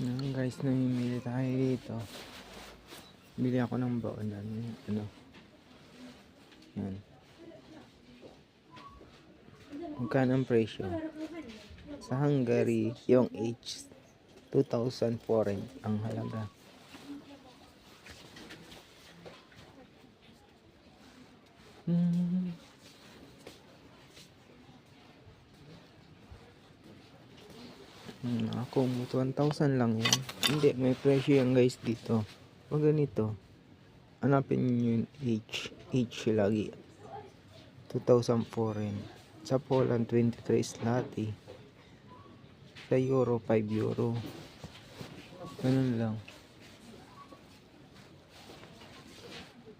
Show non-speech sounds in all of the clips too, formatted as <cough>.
Yan guys, namimili tayo dito. Bili ako ng baonan. Ano? Yan. Magkano ang presyo? Sa Hungary, yung H, 2,000 foreign ang halaga. Hmm. Hmm, ako, 1,000 lang yan. Hindi, may presyo yan guys dito. Pag ganito, hanapin nyo yung H. H lagi. 2,000 foreign. Sa Poland, 23 zloty. Sa Euro, 5 Euro. Ganun lang.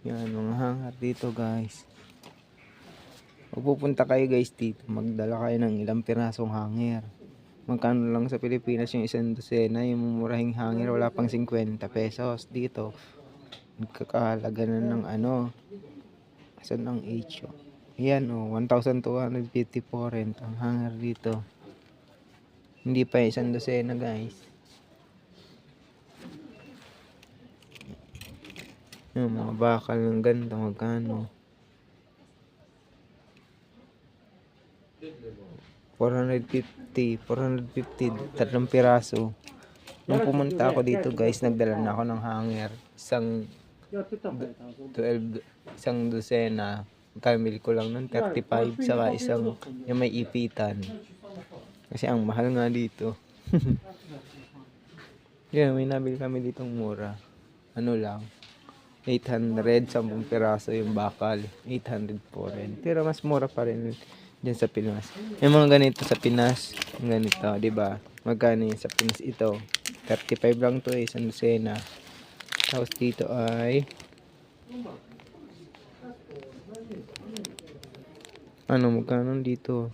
Yan, mga hangar dito guys. Pupunta kayo guys dito, magdala kayo ng ilang pirasong hanger. Magkano lang sa Pilipinas yung isang dosena, yung murahing hanger, wala pang 50 pesos. Dito, nagkakahalaga na ng ano, saan ang H? Yan o, oh, 1,254 rin ang hanger dito. Hindi pa isang dosena guys. Yung mga bakal ng ganito, magkano? 450, 450, tatlong piraso. Nung pumunta ako dito guys, nagdala na ako ng hanger. Isang 12, isang dosena. Kamil ko lang nun, 35, saka isang yung may ipitan. Kasi ang mahal nga dito. <laughs> yeah, may nabili kami ditong mura. Ano lang, 800, 10 piraso yung bakal. 800 po rin. Pero mas mura pa rin dyan sa Pinas. Yung mga ganito sa Pinas, ganito, di ba? Magkano yun sa Pinas ito? 35 lang to eh, isang dosena. Tapos dito ay ano, magkano dito?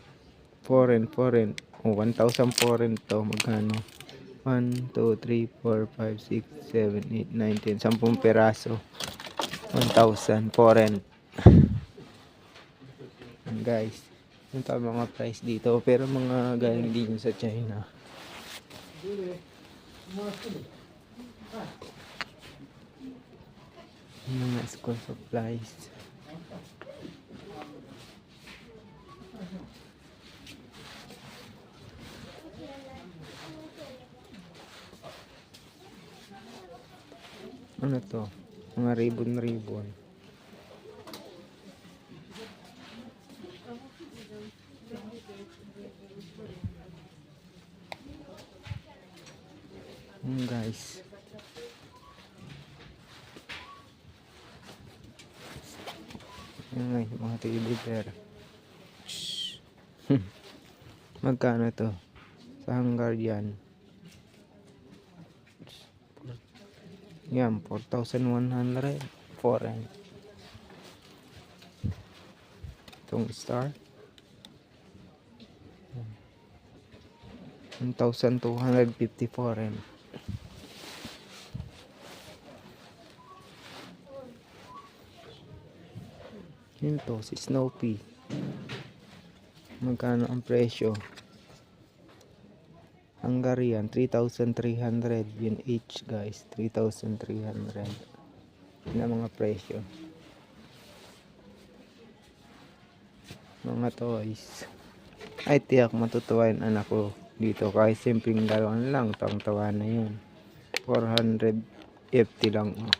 Foreign, foreign. O, 1,000 foreign to. Magkano? 1, 2, 3, 4, 5, 6, 7, 8, 9, 10. 10 peraso. 1,000 foreign. <laughs> Guys. Yung pa mga price dito. Pero mga galing din sa China. Mga school supplies. Ano to? Mga ribbon-ribbon. Yun guys. Yun nga, yung mga. Shhh. <laughs> Magkano to? Sa Hungarian. Yan, 4,100 foreign. Itong star. 1,250 foreign. Yun to, si Snoopy. Magkano ang presyo? Hungarian, 3,300. Yun each guys, 3,300. Yun ang mga presyo. Mga toys. Ay, tiyak matutuwa yung anak ko dito. Kahit simpleng galawan lang, tawang-tawa na yun. 400 FT lang. Oh.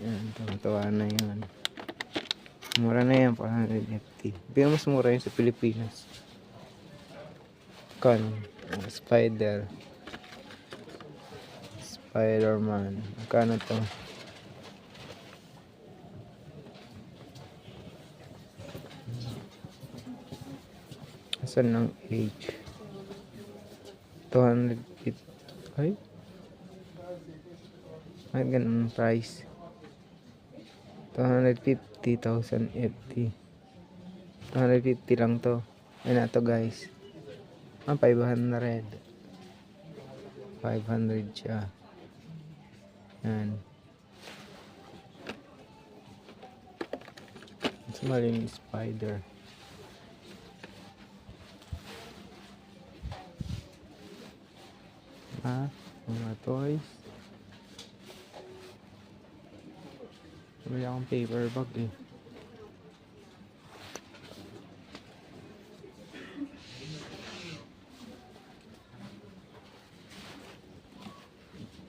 Yan, tawang-tawa na yun. Mura na yan, 450. Pero mas mura yun sa Pilipinas. Con, Spider. Spider-Man. Magkano to? Asan ng age? 200 ay? Ay, ganun price. 250 50,000 FT 250 lang to. Ayun na to guys. Ah 500 500 siya. Yan. Mas maling spider. Ah mga toys. Wala akong paper bag eh.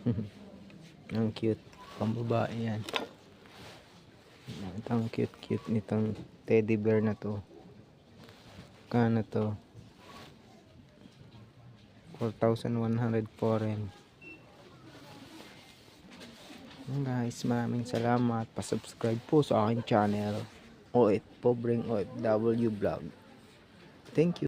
<laughs> Ang cute. Pambabae yan. Ito ang cute cute nitong teddy bear na to. Kano to? 4,100 foreign. Yun guys, maraming salamat. Pa-subscribe po sa aking channel. OF Pobreng OFW Vlog. Thank you.